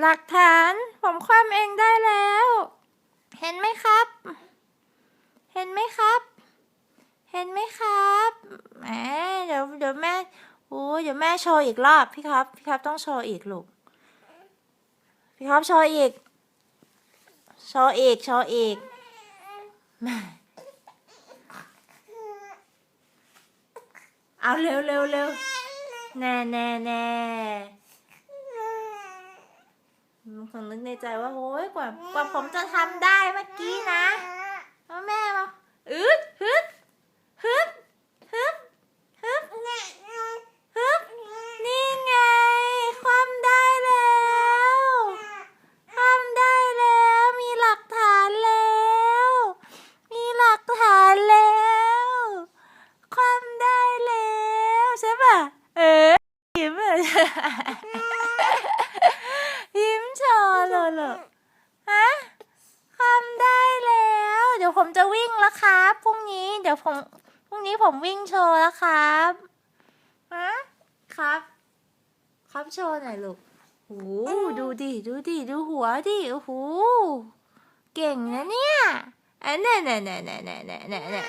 หลักฐาน ผมคว่ำเองได้แล้ว เห็นไหมครับ เห็นไหมครับ เห็นไหมครับแหมเดี๋ยวเดี๋ยวแม่โอ้ยเดี๋ยวแม่โชว์อีกรอบพี่ครับ พี่ครับต้องโชว์อีกลูก พี่ครับโชว์อีก โชว์อีก โชว์อีกแม่เอาเร็วเร็วเร็วแน่แน่แน่ คงนึกในใจว่าโอ้ยกว่ากว่าผมจะทำได้เมื่อกี้นะแล้วแม่มาอึดฮึดฮึดฮึดฮึดฮึดนี่ไงความได้แล้วความได้แล้ว มีหลักฐานแล้ว มีหลักฐานแล้วความได้แล้วใช่ป่ะเออยิ้มอะ แล้วครับพรุ่งนี้เดี๋ยวผมพรุ่งนี้ผมวิ่งโชว์แล้วครับฮะครับ ครับโชว์หน่อยลูกหูดูดิดูดิดูหัวดิโอ้โหเก่งนะเนี่ยเอัเน่เน่เน่เน่เน่เน่เน่เน่